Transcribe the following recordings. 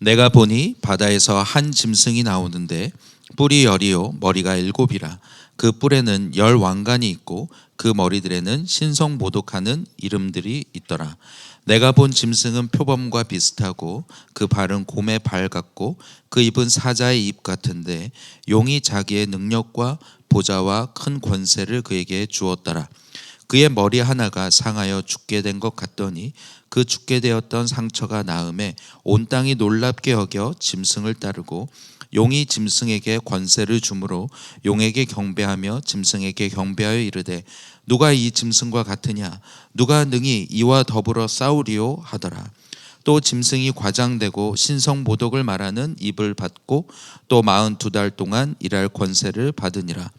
내가 보니 바다에서 한 짐승이 나오는데 뿔이 열이요 머리가 일곱이라. 그 뿔에는 열 왕관이 있고 그 머리들에는 신성 모독하는 이름들이 있더라. 내가 본 짐승은 표범과 비슷하고 그 발은 곰의 발 같고 그 입은 사자의 입 같은데 용이 자기의 능력과 보좌와 큰 권세를 그에게 주었더라 그의 머리 하나가 상하여 죽게 된 것 같더니 그 죽게 되었던 상처가 나음에 온 땅이 놀랍게 여겨 짐승을 따르고 용이 짐승에게 권세를 주므로 용에게 경배하며 짐승에게 경배하여 이르되 누가 이 짐승과 같으냐? 누가 능히 이와 더불어 싸우리요 하더라. 또 짐승이 과장되고 신성 모독을 말하는 입을 받고 또 마흔 두 달 동안 일할 권세를 받으니라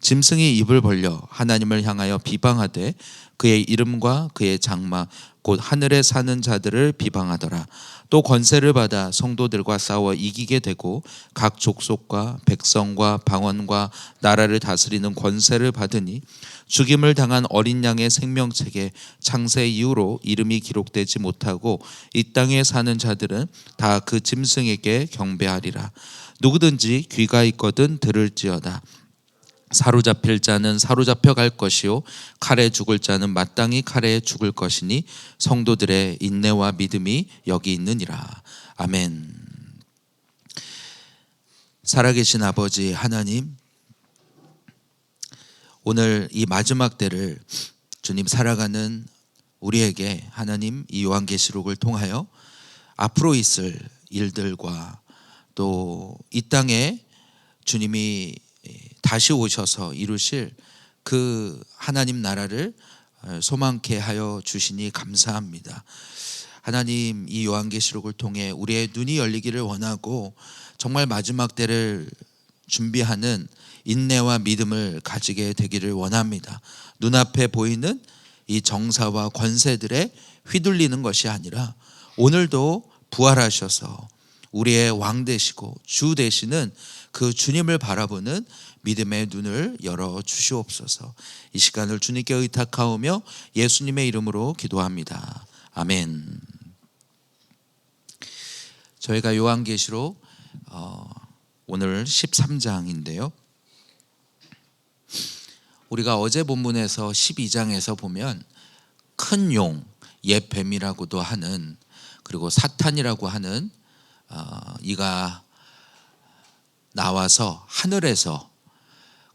짐승이 입을 벌려 하나님을 향하여 비방하되 그의 이름과 그의 장마 곧 하늘에 사는 자들을 비방하더라. 또 권세를 받아 성도들과 싸워 이기게 되고 각 족속과 백성과 방언과 나라를 다스리는 권세를 받으니 죽임을 당한 어린 양의 생명책에 창세 이후로 이름이 기록되지 못하고 이 땅에 사는 자들은 다 그 짐승에게 경배하리라. 누구든지 귀가 있거든 들을지어다. 사로잡힐 자는 사로잡혀 갈 것이요 칼에 죽을 자는 마땅히 칼에 죽을 것이니 성도들의 인내와 믿음이 여기 있느니라 아멘. 살아계신 아버지 하나님 오늘 이 마지막 때를 주님 살아가는 우리에게 하나님 이 요한계시록을 통하여 앞으로 있을 일들과 또 이 땅에 주님이 다시 오셔서 이루실 그 하나님 나라를 소망케 하여 주시니 감사합니다. 하나님 이 요한계시록을 통해 우리의 눈이 열리기를 원하고 정말 마지막 때를 준비하는 인내와 믿음을 가지게 되기를 원합니다. 눈앞에 보이는 이 정사와 권세들에 휘둘리는 것이 아니라 오늘도 부활하셔서 우리의 왕 되시고 주 되시는 그 주님을 바라보는 믿음의 눈을 열어 주시옵소서. 이 시간을 주님께 의탁하오며 예수님의 이름으로 기도합니다. 아멘. 저희가 요한계시록 어, 오늘 13장인데요. 우리가 어제 본문에서 12장에서 보면 큰 용, 옛 뱀이라고도 하는 그리고 사탄이라고 하는 어, 이가 나와서 하늘에서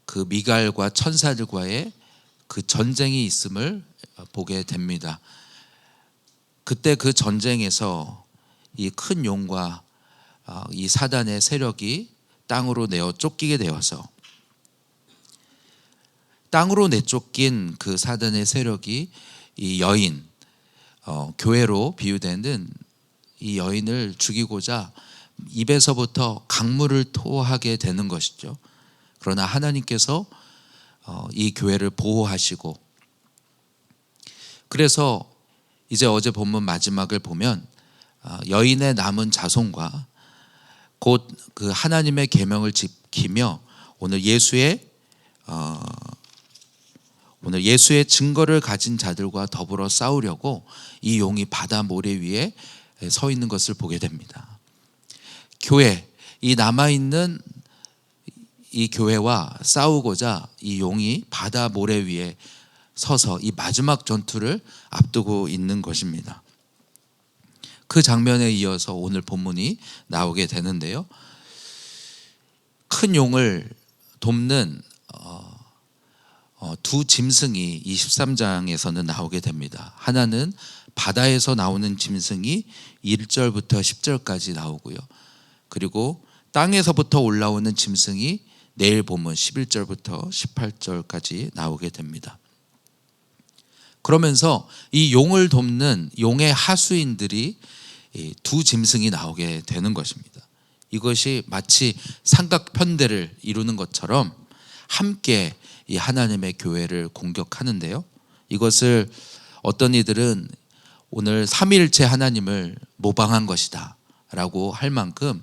그 미갈과 천사들과의 그 전쟁이 있음을 보게 됩니다. 그때 그 전쟁에서 이 큰 용과 어, 이 사단의 세력이 땅으로 내어 쫓기게 되어서 땅으로 내쫓긴 그 사단의 세력이 이 여인 어, 교회로 비유되는 이 여인을 죽이고자 입에서부터 강물을 토하게 되는 것이죠. 그러나 하나님께서 어, 이 교회를 보호하시고 그래서 이제 어제 본문 마지막을 보면 어, 여인의 남은 자손과 곧 그 하나님의 계명을 지키며 오늘 예수의 어, 오늘 예수의 증거를 가진 자들과 더불어 싸우려고 이 용이 바다 모래 위에 서 있는 것을 보게 됩니다. 교회 이 남아 있는 이 교회와 싸우고자 이 용이 바다 모래 위에 서서 이 마지막 전투를 앞두고 있는 것입니다. 그 장면에 이어서 오늘 본문이 나오게 되는데요. 큰 용을 돕는 어, 어, 두 짐승이 23장에서는 나오게 됩니다. 하나는 바다에서 나오는 짐승이 1절부터 10절까지 나오고요. 그리고 땅에서부터 올라오는 짐승이 내일 보면 11절부터 18절까지 나오게 됩니다. 그러면서 이 용을 돕는 용의 하수인들이 두 짐승이 나오게 되는 것입니다. 이것이 마치 삼각편대를 이루는 것처럼 함께 이 하나님의 교회를 공격하는데요. 이것을 어떤 이들은 오늘 삼일체 하나님을 모방한 것이다 라고 할 만큼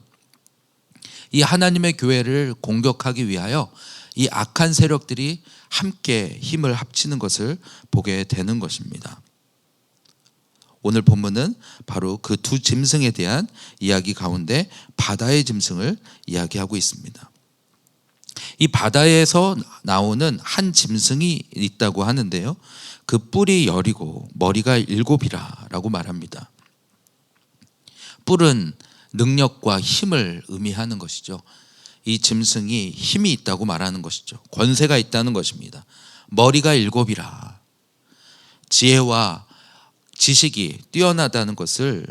이 하나님의 교회를 공격하기 위하여 이 악한 세력들이 함께 힘을 합치는 것을 보게 되는 것입니다. 오늘 본문은 바로 그 두 짐승에 대한 이야기 가운데 바다의 짐승을 이야기하고 있습니다. 이 바다에서 나오는 한 짐승이 있다고 하는데요. 그 뿔이 열이고 머리가 일곱이라라고 말합니다. 뿔은 능력과 힘을 의미하는 것이죠. 이 짐승이 힘이 있다고 말하는 것이죠. 권세가 있다는 것입니다. 머리가 일곱이라. 지혜와 지식이 뛰어나다는 것을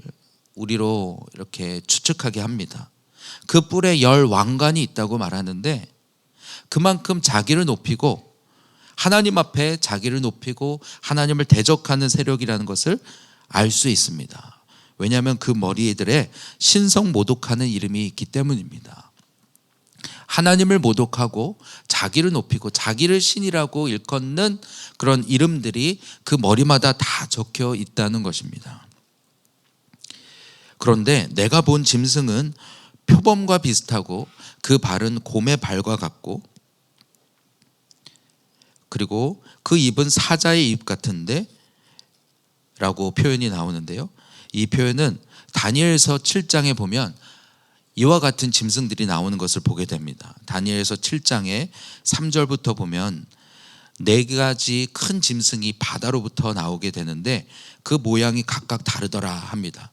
우리로 이렇게 추측하게 합니다. 그 뿔에 열 왕관이 있다고 말하는데 그만큼 자기를 높이고 하나님 앞에 자기를 높이고 하나님을 대적하는 세력이라는 것을 알 수 있습니다. 왜냐하면 그 머리들에 신성 모독하는 이름이 있기 때문입니다. 하나님을 모독하고 자기를 높이고 자기를 신이라고 일컫는 그런 이름들이 그 머리마다 다 적혀 있다는 것입니다. 그런데 내가 본 짐승은 표범과 비슷하고 그 발은 곰의 발과 같고 그리고 그 입은 사자의 입 같은데 라고 표현이 나오는데요. 이 표현은 다니엘서 7장에 보면 이와 같은 짐승들이 나오는 것을 보게 됩니다. 다니엘서 7장에 3절부터 보면 네 가지 큰 짐승이 바다로부터 나오게 되는데 그 모양이 각각 다르더라 합니다.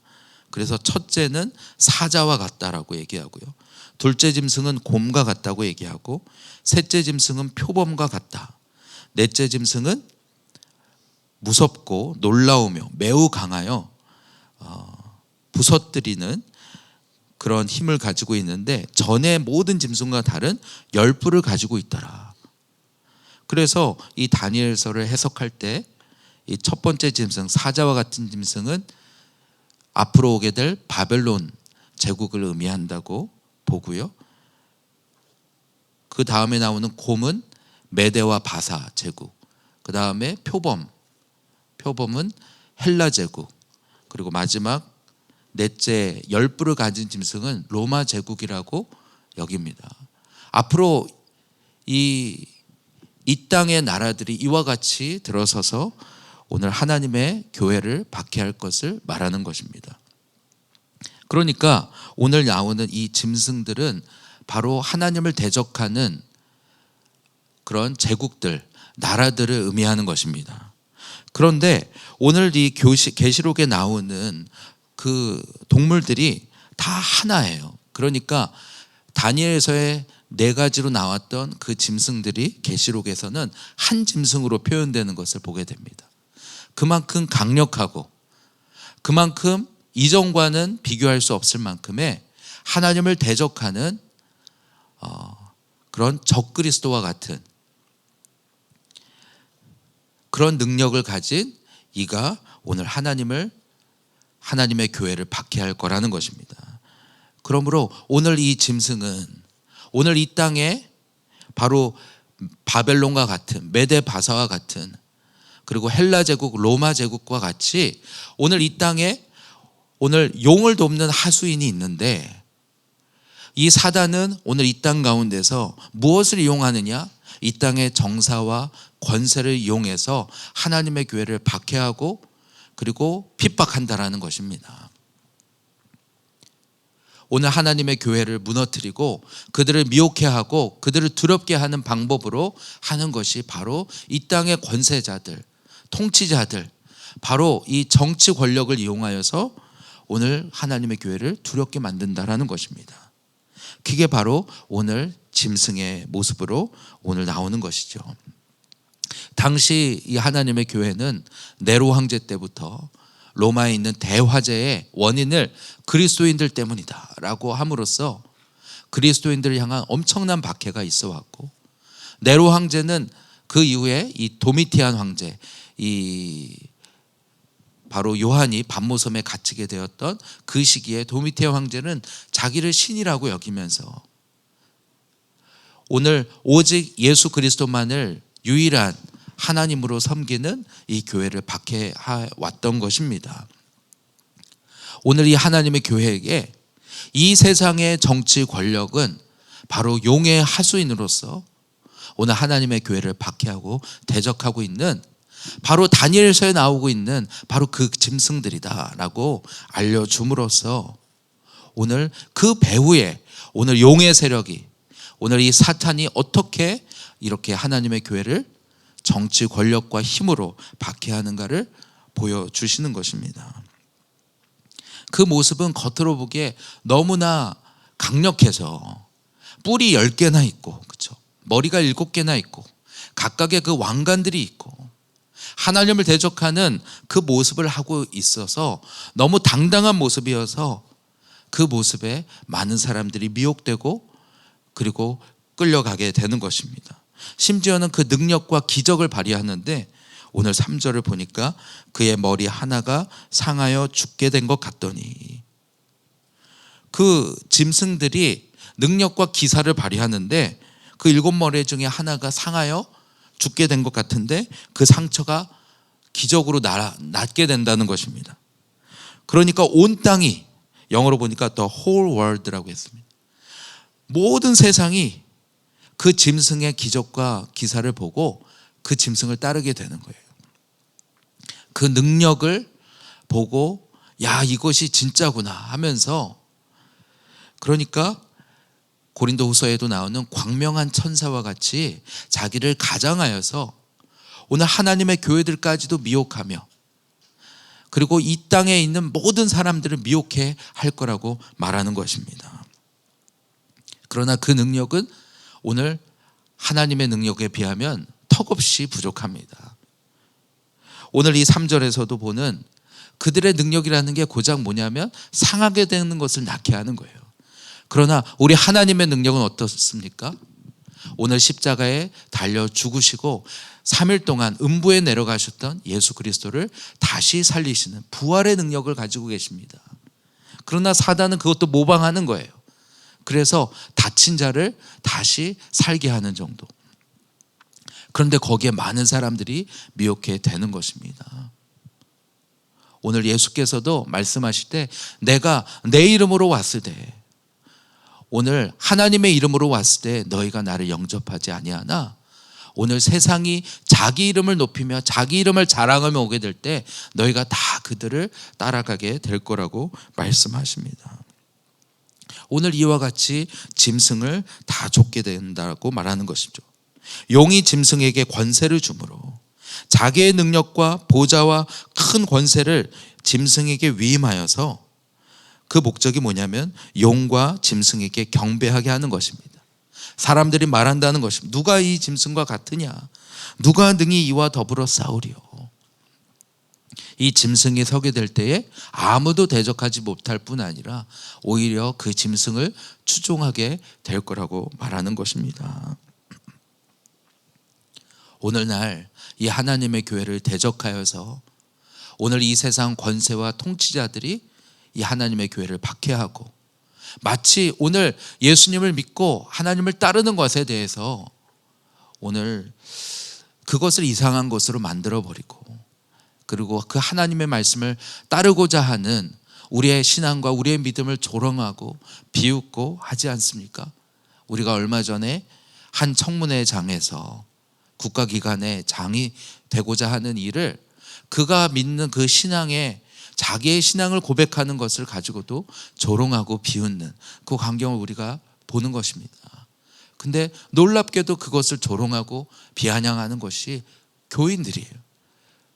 그래서 첫째는 사자와 같다라고 얘기하고요. 둘째 짐승은 곰과 같다고 얘기하고 셋째 짐승은 표범과 같다. 넷째 짐승은 무섭고 놀라우며 매우 강하여 어, 부서뜨리는 그런 힘을 가지고 있는데 전의 모든 짐승과 다른 열불을 가지고 있더라. 그래서 이 다니엘서를 해석할 때 이 첫 번째 짐승 사자와 같은 짐승은 앞으로 오게 될 바벨론 제국을 의미한다고 보고요. 그 다음에 나오는 곰은 메데와 바사 제국. 그 다음에 표범. 표범은 헬라 제국. 그리고 마지막 넷째 열불을 가진 짐승은 로마 제국이라고 여깁니다. 앞으로 이, 이 땅의 나라들이 이와 같이 들어서서 오늘 하나님의 교회를 박해할 것을 말하는 것입니다. 그러니까 오늘 나오는 이 짐승들은 바로 하나님을 대적하는 그런 제국들, 나라들을 의미하는 것입니다. 그런데 오늘 이 교시, 계시록에 나오는 그 동물들이 다 하나예요. 그러니까 다니엘서의 네 가지로 나왔던 그 짐승들이 계시록에서는 한 짐승으로 표현되는 것을 보게 됩니다. 그만큼 강력하고 그만큼 이전과는 비교할 수 없을 만큼의 하나님을 대적하는 어, 그런 적그리스도와 같은 그런 능력을 가진 이가 오늘 하나님을 하나님의 교회를 박해할 거라는 것입니다. 그러므로 오늘 이 짐승은 오늘 이 땅에 바로 바벨론과 같은 메데 바사와 같은 그리고 헬라 제국, 로마 제국과 같이 오늘 이 땅에 오늘 용을 돕는 하수인이 있는데 이 사단은 오늘 이 땅 가운데서 무엇을 이용하느냐? 이 땅의 정사와 권세를 이용해서 하나님의 교회를 박해하고 그리고 핍박한다라는 것입니다. 오늘 하나님의 교회를 무너뜨리고 그들을 미혹해하고 그들을 두렵게 하는 방법으로 하는 것이 바로 이 땅의 권세자들, 통치자들, 바로 이 정치 권력을 이용하여서 오늘 하나님의 교회를 두렵게 만든다라는 것입니다. 그게 바로 오늘 짐승의 모습으로 오늘 나오는 것이죠. 당시 이 하나님의 교회는 네로 황제 때부터 로마에 있는 대화재의 원인을 그리스도인들 때문이다라고 함으로써 그리스도인들을 향한 엄청난 박해가 있어 왔고 네로 황제는 그 이후에 이 도미티안 황제 이 바로 요한이 반모섬에 갇히게 되었던 그 시기에 도미티안 황제는 자기를 신이라고 여기면서 오늘 오직 예수 그리스도만을 유일한 하나님으로 섬기는 이 교회를 박해 왔던 것입니다. 오늘 이 하나님의 교회에게 이 세상의 정치 권력은 바로 용의 하수인으로서 오늘 하나님의 교회를 박해하고 대적하고 있는 바로 다니엘서에 나오고 있는 바로 그 짐승들이다라고 알려줌으로써 오늘 그 배후에 오늘 용의 세력이 오늘 이 사탄이 어떻게 이렇게 하나님의 교회를 정치 권력과 힘으로 박해하는가를 보여주시는 것입니다. 그 모습은 겉으로 보기에 너무나 강력해서 뿔이 10개나 있고 그렇죠. 머리가 7개나 있고 각각의 그 왕관들이 있고 하나님을 대적하는 그 모습을 하고 있어서 너무 당당한 모습이어서 그 모습에 많은 사람들이 미혹되고 그리고 끌려가게 되는 것입니다. 심지어는 그 능력과 기적을 발휘하는데 오늘 3절을 보니까 그의 머리 하나가 상하여 죽게 된 것 같더니 그 짐승들이 능력과 기사를 발휘하는데 그 일곱 머리 중에 하나가 상하여 죽게 된 것 같은데 그 상처가 기적으로 나, 낫게 된다는 것입니다. 그러니까 온 땅이 영어로 보니까 the whole world라고 했습니다. 모든 세상이 그 짐승의 기적과 기사를 보고 그 짐승을 따르게 되는 거예요. 그 능력을 보고 야 이것이 진짜구나 하면서 그러니까 고린도 후서에도 나오는 광명한 천사와 같이 자기를 가장하여서 오늘 하나님의 교회들까지도 미혹하며 그리고 이 땅에 있는 모든 사람들을 미혹해 할 거라고 말하는 것입니다. 그러나 그 능력은 오늘 하나님의 능력에 비하면 턱없이 부족합니다. 오늘 이 3절에서도 보는 그들의 능력이라는 게 고작 뭐냐면 상하게 되는 것을 낳게 하는 거예요. 그러나 우리 하나님의 능력은 어떻습니까? 오늘 십자가에 달려 죽으시고 3일 동안 음부에 내려가셨던 예수 그리스도를 다시 살리시는 부활의 능력을 가지고 계십니다. 그러나 사단은 그것도 모방하는 거예요. 그래서 다친 자를 다시 살게 하는 정도. 그런데 거기에 많은 사람들이 미혹해 되는 것입니다. 오늘 예수께서도 말씀하실 때 내가 내 이름으로 왔을 때 오늘 하나님의 이름으로 왔을 때 너희가 나를 영접하지 아니하나 오늘 세상이 자기 이름을 높이며 자기 이름을 자랑하며 오게 될 때 너희가 다 그들을 따라가게 될 거라고 말씀하십니다. 오늘 이와 같이 짐승을 다 쫓게 된다고 말하는 것이죠. 용이 짐승에게 권세를 주므로 자기의 능력과 보좌와 큰 권세를 짐승에게 위임하여서 그 목적이 뭐냐면 용과 짐승에게 경배하게 하는 것입니다. 사람들이 말한다는 것입니다. 누가 이 짐승과 같으냐? 누가 능히 이와 더불어 싸우리요? 이 짐승이 서게 될 때에 아무도 대적하지 못할 뿐 아니라 오히려 그 짐승을 추종하게 될 거라고 말하는 것입니다. 오늘날 이 하나님의 교회를 대적하여서 오늘 이 세상 권세와 통치자들이 이 하나님의 교회를 박해하고 마치 오늘 예수님을 믿고 하나님을 따르는 것에 대해서 오늘 그것을 이상한 것으로 만들어 버리고 그리고 그 하나님의 말씀을 따르고자 하는 우리의 신앙과 우리의 믿음을 조롱하고 비웃고 하지 않습니까? 우리가 얼마 전에 한 청문회 장에서 국가기관의 장이 되고자 하는 일을 그가 믿는 그 신앙에 자기의 신앙을 고백하는 것을 가지고도 조롱하고 비웃는 그 광경을 우리가 보는 것입니다. 근데 놀랍게도 그것을 조롱하고 비아냥하는 것이 교인들이에요.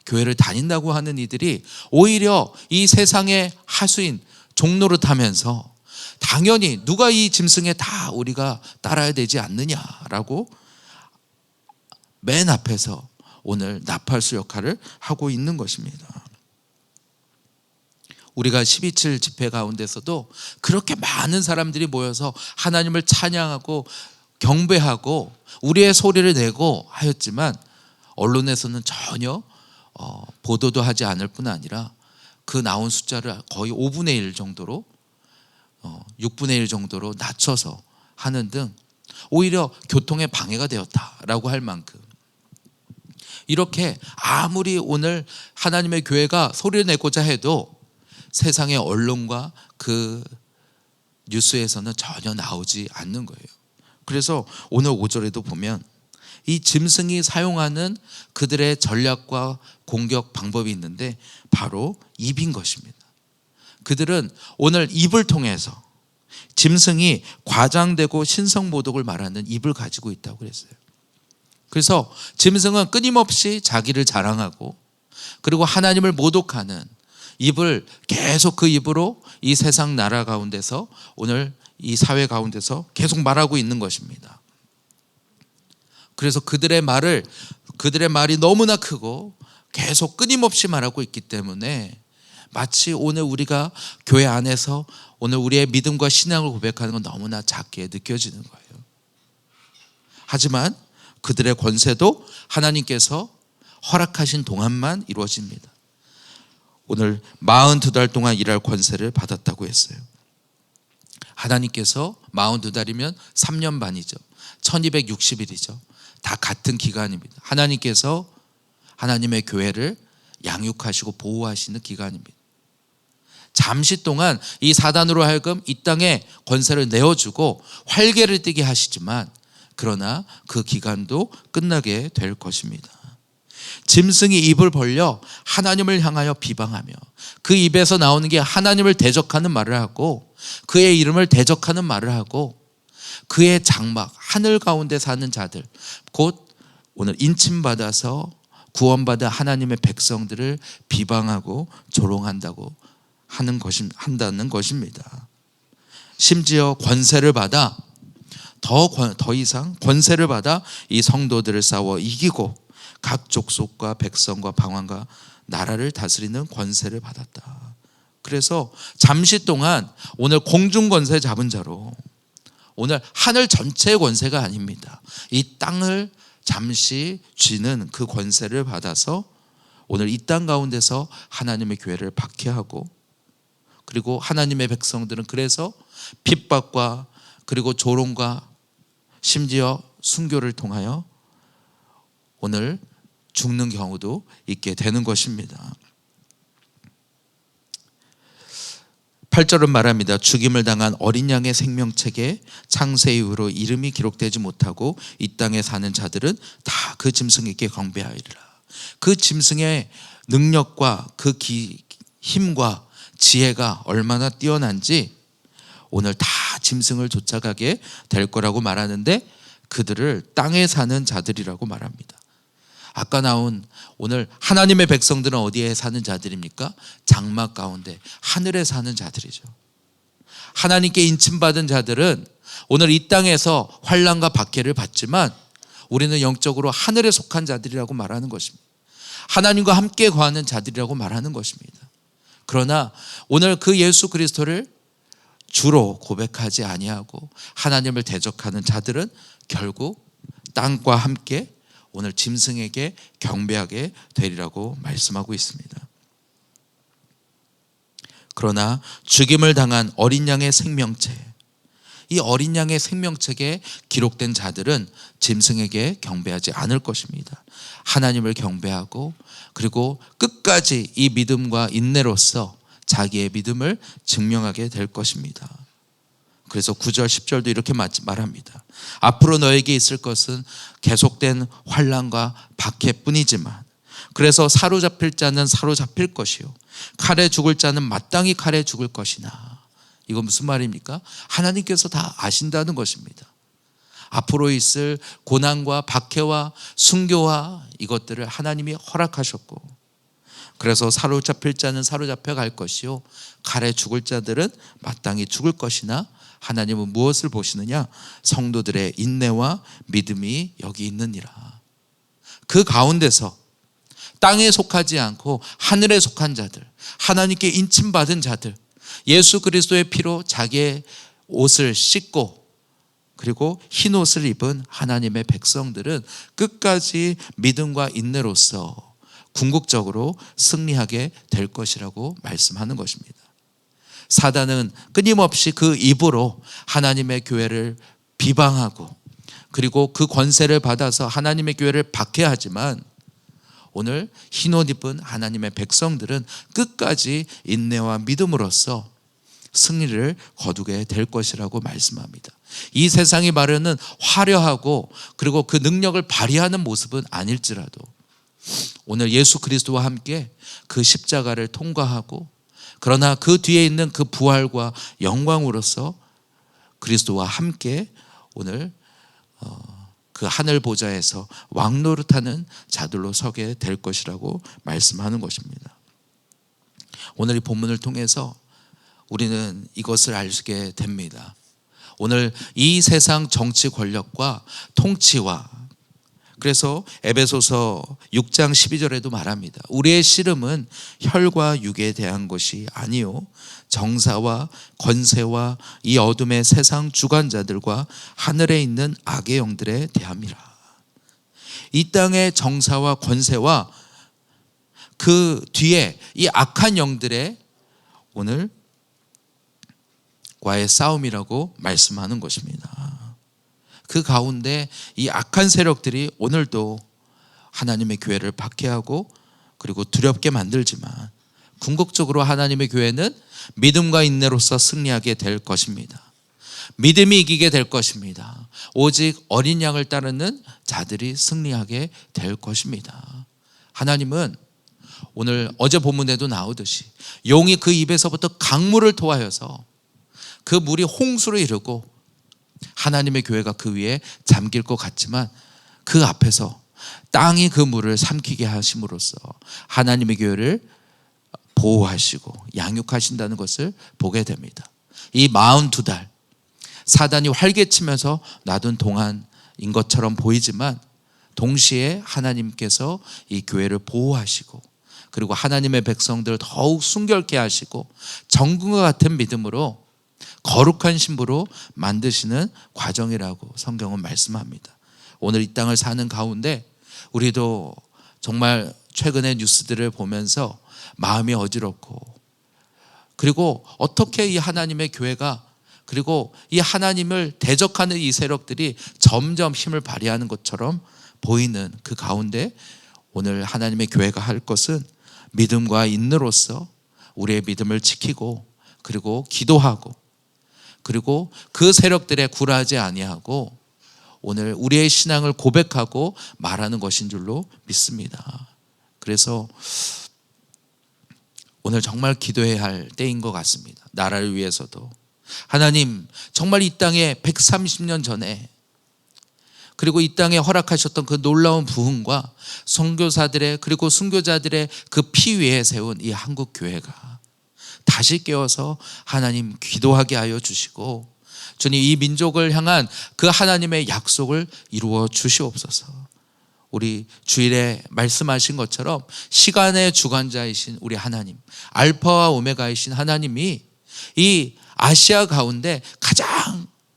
교회를 다닌다고 하는 이들이 오히려 이 세상의 하수인 종로를 타면서 당연히 누가 이 짐승에 다 우리가 따라야 되지 않느냐라고 맨 앞에서 오늘 나팔수 역할을 하고 있는 것입니다. 우리가 12.7 집회 가운데서도 그렇게 많은 사람들이 모여서 하나님을 찬양하고 경배하고 우리의 소리를 내고 하였지만 언론에서는 전혀 어, 보도도 하지 않을 뿐 아니라 그 나온 숫자를 거의 5분의 1 정도로 어, 6분의 1 정도로 낮춰서 하는 등 오히려 교통에 방해가 되었다라고 할 만큼 이렇게 아무리 오늘 하나님의 교회가 소리를 내고자 해도 세상의 언론과 그 뉴스에서는 전혀 나오지 않는 거예요. 그래서 오늘 5절에도 보면 이 짐승이 사용하는 그들의 전략과 공격 방법이 있는데 바로 입인 것입니다. 그들은 오늘 입을 통해서 짐승이 과장되고 신성모독을 말하는 입을 가지고 있다고 그랬어요. 그래서 짐승은 끊임없이 자기를 자랑하고 그리고 하나님을 모독하는 입을 계속 그 입으로 이 세상 나라 가운데서 오늘 이 사회 가운데서 계속 말하고 있는 것입니다. 그래서 그들의 말을 그들의 말이 너무나 크고 계속 끊임없이 말하고 있기 때문에 마치 오늘 우리가 교회 안에서 오늘 우리의 믿음과 신앙을 고백하는 건 너무나 작게 느껴지는 거예요. 하지만 그들의 권세도 하나님께서 허락하신 동안만 이루어집니다. 오늘 42달 동안 일할 권세를 받았다고 했어요. 하나님께서 42달이면 3년 반이죠. 1260일이죠. 다 같은 기간입니다. 하나님께서 하나님의 교회를 양육하시고 보호하시는 기간입니다. 잠시 동안 이 사단으로 하여금 이 땅에 권세를 내어주고 활개를 띠게 하시지만 그러나 그 기간도 끝나게 될 것입니다. 짐승이 입을 벌려 하나님을 향하여 비방하며 그 입에서 나오는 게 하나님을 대적하는 말을 하고 그의 이름을 대적하는 말을 하고 그의 장막 하늘 가운데 사는 자들 곧 오늘 인침받아서 구원받은 하나님의 백성들을 비방하고 조롱한다고 하는 것이 한다는 것입니다. 심지어 권세를 받아 더, 권- 더 이상 권세를 받아 이 성도들을 싸워 이기고 각 족속과 백성과 방황과 나라를 다스리는 권세를 받았다. 그래서 잠시 동안 오늘 공중 권세 잡은 자로 오늘 하늘 전체의 권세가 아닙니다. 이 땅을 잠시 쥐는 그 권세를 받아서 오늘 이 땅 가운데서 하나님의 교회를 박해하고 그리고 하나님의 백성들은 그래서 핍박과 그리고 조롱과 심지어 순교를 통하여 오늘 죽는 경우도 있게 되는 것입니다. 8절은 말합니다. 죽임을 당한 어린 양의 생명책에 창세 이후로 이름이 기록되지 못하고 이 땅에 사는 자들은 다 그 짐승에게 경배하리라. 그 짐승의 능력과 그 기- 힘과 지혜가 얼마나 뛰어난지 오늘 다 짐승을 쫓아가게 될 거라고 말하는데 그들을 땅에 사는 자들이라고 말합니다. 아까 나온 오늘 하나님의 백성들은 어디에 사는 자들입니까? 장막 가운데 하늘에 사는 자들이죠. 하나님께 인침받은 자들은 오늘 이 땅에서 환란과 박해를 받지만 우리는 영적으로 하늘에 속한 자들이라고 말하는 것입니다. 하나님과 함께 거하는 자들이라고 말하는 것입니다. 그러나 오늘 그 예수 그리스도를 주로 고백하지 아니하고 하나님을 대적하는 자들은 결국 땅과 함께 오늘 짐승에게 경배하게 되리라고 말씀하고 있습니다. 그러나 죽임을 당한 어린 양의 생명체 이 어린 양의 생명책에 기록된 자들은 짐승에게 경배하지 않을 것입니다. 하나님을 경배하고 그리고 끝까지 이 믿음과 인내로서 자기의 믿음을 증명하게 될 것입니다. 그래서 9절 10절도 이렇게 말합니다. 앞으로 너에게 있을 것은 계속된 환란과 박해뿐이지만 그래서 사로잡힐 자는 사로잡힐 것이요 칼에 죽을 자는 마땅히 칼에 죽을 것이나 이건 무슨 말입니까? 하나님께서 다 아신다는 것입니다. 앞으로 있을 고난과 박해와 순교와 이것들을 하나님이 허락하셨고 그래서 사로잡힐 자는 사로잡혀 갈 것이요 칼에 죽을 자들은 마땅히 죽을 것이나 하나님은 무엇을 보시느냐 성도들의 인내와 믿음이 여기 있느니라 그 가운데서 땅에 속하지 않고 하늘에 속한 자들 하나님께 인침받은 자들 예수 그리스도의 피로 자기의 옷을 씻고 그리고 흰 옷을 입은 하나님의 백성들은 끝까지 믿음과 인내로서 궁극적으로 승리하게 될 것이라고 말씀하는 것입니다. 사단은 끊임없이 그 입으로 하나님의 교회를 비방하고 그리고 그 권세를 받아서 하나님의 교회를 박해하지만 오늘 흰옷 입은 하나님의 백성들은 끝까지 인내와 믿음으로써 승리를 거두게 될 것이라고 말씀합니다. 이 세상이 말하는 화려하고 그리고 그 능력을 발휘하는 모습은 아닐지라도 오늘 예수 그리스도와 함께 그 십자가를 통과하고 그러나 그 뒤에 있는 그 부활과 영광으로서 그리스도와 함께 오늘 어, 그 하늘 보좌에서 왕노릇하는 자들로 서게 될 것이라고 말씀하는 것입니다. 오늘 이 본문을 통해서 우리는 이것을 알게 됩니다. 오늘 이 세상 정치 권력과 통치와 그래서 에베소서 6장 12절에도 말합니다. 우리의 씨름은 혈과 육에 대한 것이 아니요 정사와 권세와 이 어둠의 세상 주관자들과 하늘에 있는 악의 영들에 대함이라. 이 땅의 정사와 권세와 그 뒤에 이 악한 영들의 오늘 과의 싸움이라고 말씀하는 것입니다. 그 가운데 이 악한 세력들이 오늘도 하나님의 교회를 박해하고 그리고 두렵게 만들지만 궁극적으로 하나님의 교회는 믿음과 인내로서 승리하게 될 것입니다. 믿음이 이기게 될 것입니다. 오직 어린 양을 따르는 자들이 승리하게 될 것입니다. 하나님은 오늘 어제 본문에도 나오듯이 용이 그 입에서부터 강물을 토하여서 그 물이 홍수를 이루고 하나님의 교회가 그 위에 잠길 것 같지만 그 앞에서 땅이 그 물을 삼키게 하심으로써 하나님의 교회를 보호하시고 양육하신다는 것을 보게 됩니다. 이 42달 사단이 활개치면서 놔둔 동안인 것처럼 보이지만 동시에 하나님께서 이 교회를 보호하시고 그리고 하나님의 백성들을 더욱 순결케 하시고 정금과 같은 믿음으로 거룩한 신부로 만드시는 과정이라고 성경은 말씀합니다. 오늘 이 땅을 사는 가운데 우리도 정말 최근의 뉴스들을 보면서 마음이 어지럽고 그리고 어떻게 이 하나님의 교회가 그리고 이 하나님을 대적하는 이 세력들이 점점 힘을 발휘하는 것처럼 보이는 그 가운데 오늘 하나님의 교회가 할 것은 믿음과 인내로서 우리의 믿음을 지키고 그리고 기도하고 그리고 그 세력들에 굴하지 아니하고 오늘 우리의 신앙을 고백하고 말하는 것인 줄로 믿습니다. 그래서 오늘 정말 기도해야 할 때인 것 같습니다. 나라를 위해서도. 하나님, 정말 이 땅에 130년 전에 그리고 이 땅에 허락하셨던 그 놀라운 부흥과 선교사들의 그리고 순교자들의 그 피 위에 세운 이 한국 교회가 다시 깨어서 하나님 기도하게 하여 주시고 주님 이 민족을 향한 그 하나님의 약속을 이루어 주시옵소서. 우리 주일에 말씀하신 것처럼 시간의 주관자이신 우리 하나님, 알파와 오메가이신 하나님이 이 아시아 가운데 가장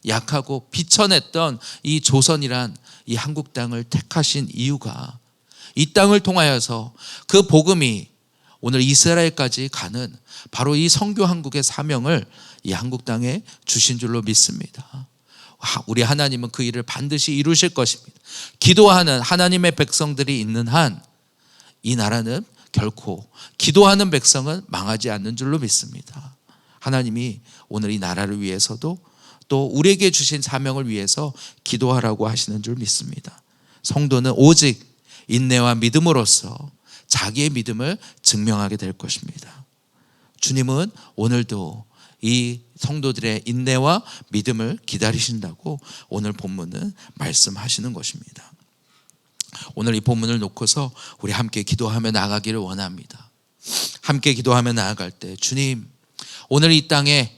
약하고 비천했던 이 조선이란 이 한국 땅을 택하신 이유가 이 땅을 통하여서 그 복음이 오늘 이스라엘까지 가는 바로 이 성교 한국의 사명을 이 한국 땅에 주신 줄로 믿습니다. 우리 하나님은 그 일을 반드시 이루실 것입니다. 기도하는 하나님의 백성들이 있는 한 이 나라는 결코 기도하는 백성은 망하지 않는 줄로 믿습니다. 하나님이 오늘 이 나라를 위해서도 또 우리에게 주신 사명을 위해서 기도하라고 하시는 줄 믿습니다. 성도는 오직 인내와 믿음으로써 자기의 믿음을 증명하게 될 것입니다. 주님은 오늘도 이 성도들의 인내와 믿음을 기다리신다고 오늘 본문은 말씀하시는 것입니다. 오늘 이 본문을 놓고서 우리 함께 기도하며 나가기를 원합니다. 함께 기도하며 나아갈 때 주님 오늘 이 땅에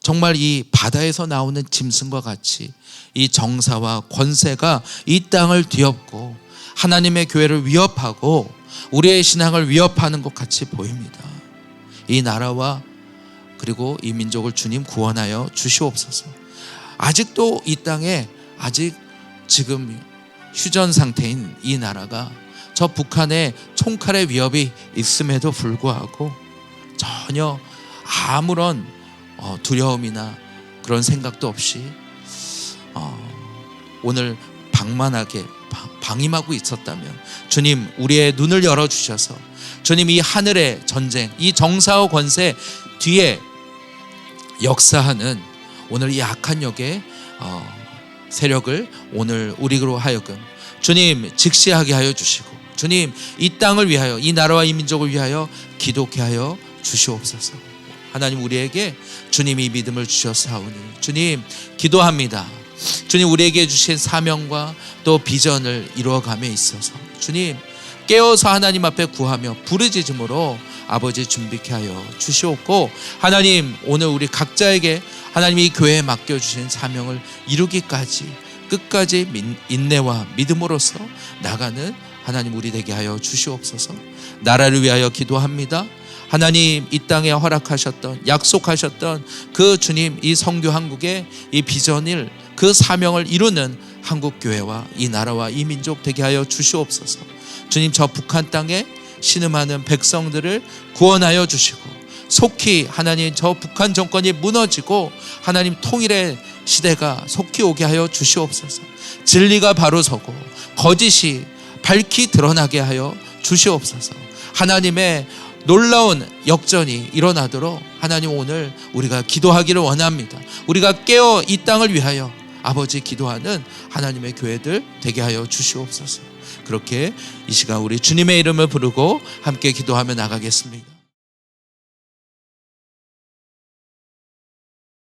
정말 이 바다에서 나오는 짐승과 같이 이 정사와 권세가 이 땅을 뒤엎고 하나님의 교회를 위협하고 우리의 신앙을 위협하는 것 같이 보입니다. 이 나라와 그리고 이 민족을 주님 구원하여 주시옵소서. 아직도 이 땅에 아직 지금 휴전 상태인 이 나라가 저 북한의 총칼의 위협이 있음에도 불구하고 전혀 아무런 어, 두려움이나 그런 생각도 없이 어, 오늘 방만하게 방임하고 있었다면 주님 우리의 눈을 열어 주셔서 주님 이 하늘의 전쟁 이 정사와 권세 뒤에 역사하는 오늘 이 악한 역의 어, 세력을 오늘 우리로 하여금 주님 직시하게 하여 주시고 주님 이 땅을 위하여 이 나라와 이 민족을 위하여 기도케 하여 주시옵소서. 하나님 우리에게 주님이 믿음을 주셨사오니 주님 기도합니다. 주님 우리에게 주신 사명과 또 비전을 이루어감에 있어서 주님 깨어서 하나님 앞에 구하며 부르짖음으로 아버지 준비케 하여 주시옵고 하나님 오늘 우리 각자에게 하나님이 교회에 맡겨 주신 사명을 이루기까지 끝까지 민- 인내와 믿음으로써 나가는 하나님 우리 되게 하여 주시옵소서. 나라를 위하여 기도합니다. 하나님 이 땅에 허락하셨던 약속하셨던 그 주님 이 성교 한국의 이 비전을 그 사명을 이루는 한국 교회와 이 나라와 이 민족 되게 하여 주시옵소서. 주님 저 북한 땅에 신음하는 백성들을 구원하여 주시고 속히 하나님 저 북한 정권이 무너지고 하나님 통일의 시대가 속히 오게 하여 주시옵소서. 진리가 바로 서고 거짓이 밝히 드러나게 하여 주시옵소서. 하나님의 놀라운 역전이 일어나도록 하나님 오늘 우리가 기도하기를 원합니다. 우리가 깨어 이 땅을 위하여 아버지 기도하는 하나님의 교회들 되게 하여 주시옵소서. 그렇게 이 시간 우리 주님의 이름을 부르고 함께 기도하며 나가겠습니다.